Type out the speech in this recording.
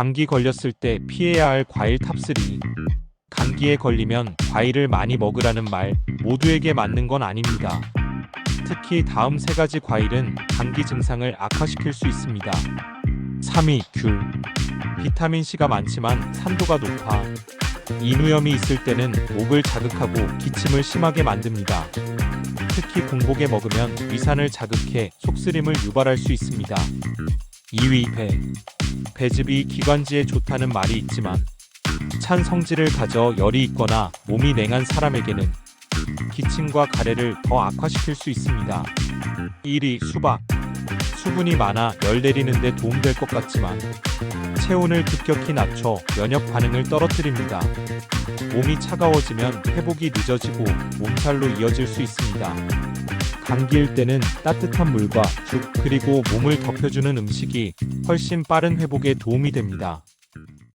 감기 걸렸을 때 피해야 할 과일 탑3. 감기에 걸리면 과일을 많이 먹으라는 말 모두에게 맞는 건 아닙니다. 특히 다음 세 가지 과일은 감기 증상을 악화시킬 수 있습니다. 3위 귤. 비타민 C가 많지만 산도가 높아 인후염이 있을 때는 목을 자극하고 기침을 심하게 만듭니다. 특히 공복에 먹으면 위산을 자극해 속쓰림을 유발할 수 있습니다. 2위 배. 배즙이 기관지에 좋다는 말이 있지만 찬 성질을 가져 열이 있거나 몸이 냉한 사람에게는 기침과 가래를 더 악화시킬 수 있습니다. 1위 수박. 수분이 많아 열 내리는데 도움될 것 같지만 체온을 급격히 낮춰 면역 반응을 떨어뜨립니다. 몸이 차가워지면 회복이 늦어지고 몸살로 이어질 수 있습니다. 감기일 때는 따뜻한 물과 죽 그리고 몸을 덮여주는 음식이 훨씬 빠른 회복에 도움이 됩니다.